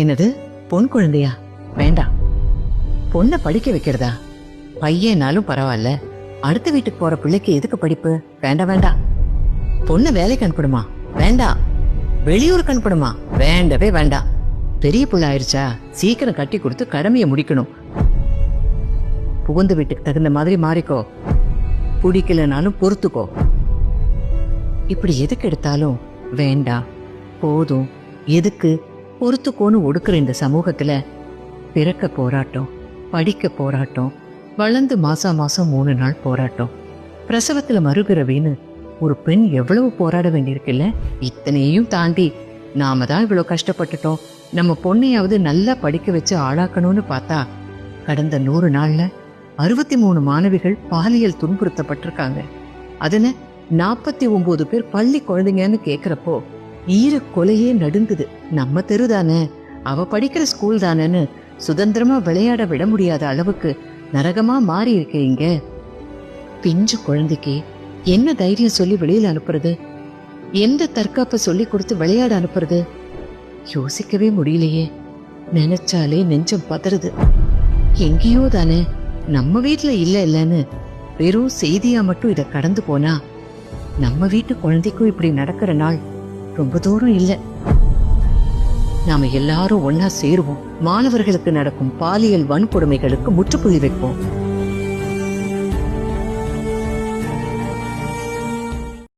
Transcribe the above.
என்னது? பொன் குழந்தையா? வேண்டாம். பொண்ணை படிக்க வைக்கிறதா? பையனாலும் பரவாயில்ல. அடுத்த வீட்டுக்கு போற பிள்ளைக்கு எதுக்கு படிப்பு? வேண்டாம் வேண்டாம். பொண்ணை வேலைக்கு அனுப்பிடுமா வேண்டாம். வெளியூருக்கு அனுப்பணுமா? வேண்டவே வேண்டாம். பெரிய புள்ள ஆயிடுச்சா சீக்கிரம் கட்டி கொடுத்து கடமையை முடிக்கணும். புகுந்த வீட்டுக்கு தகுந்த மாதிரி மாறிக்கோ. பிடிக்கலனாலும் பொறுத்துக்கோ. இப்படி எதுக்கு எடுத்தாலும் வேண்டாம். போதும். எதுக்கு? பொறுத்துக்கோன்னு ஒடுக்குற இந்த சமூகத்துல பிறக்க போராட்டம் படிக்க போராட்டம் வளர்ந்து மாசா மாசம் மூணு நாள் போராட்டம். பிரசவத்துல மறுபிறவின்னு ஒரு பெண் எவ்வளவு போராட வேண்டியிருக்குல்ல? இத்தனையும் தாண்டி நாம தான் இவ்வளவு கஷ்டப்பட்டுட்டோம். நம்ம பொண்ணையாவது நல்லா படிக்க வச்சு ஆளாக்கணும்னு பார்த்தா கடந்த நூறு நாள்ல அறுபத்தி மூணு மாணவிகள் பாலியல் துன்புறுத்தப்பட்டிருக்காங்க. அதில் நாற்பத்தி ஒம்பது பேர் பள்ளி குழந்தைங்கன்னு கேட்குறப்போ ஈர கொலையே நடுங்குது. நம்ம தெரு தானே. அவ படிக்கிற ஸ்கூல் தானேன்னு சுதந்திரமா விளையாட விட முடியாத அளவுக்கு நரகமா மாறி இருக்கே இங்க. பிஞ்சு குழந்தைக்கு என்ன தைரியம் சொல்லி வெளியில அனுப்புறது? எந்த தற்காப்பை சொல்லி கொடுத்து விளையாட அனுப்புறது? யோசிக்கவே முடியலையே. நினைச்சாலே நெஞ்சம் பதறுது. எங்கேயோ தானே. நம்ம வீட்ல இல்ல இல்லைன்னு வெறும் செய்தியா மட்டும் இதை கடந்து போனா நம்ம வீட்டு குழந்தைக்கும் இப்படி நடக்கிற நாள் ரொம்ப தூரம் இல்லை. நாம எல்லாரும் ஒன்னா சேருவோம். மாணவர்களுக்கு நடக்கும் பாலியல் வன்கொடுமைகளுக்கு முற்றுப்புள்ளி வைப்போம்.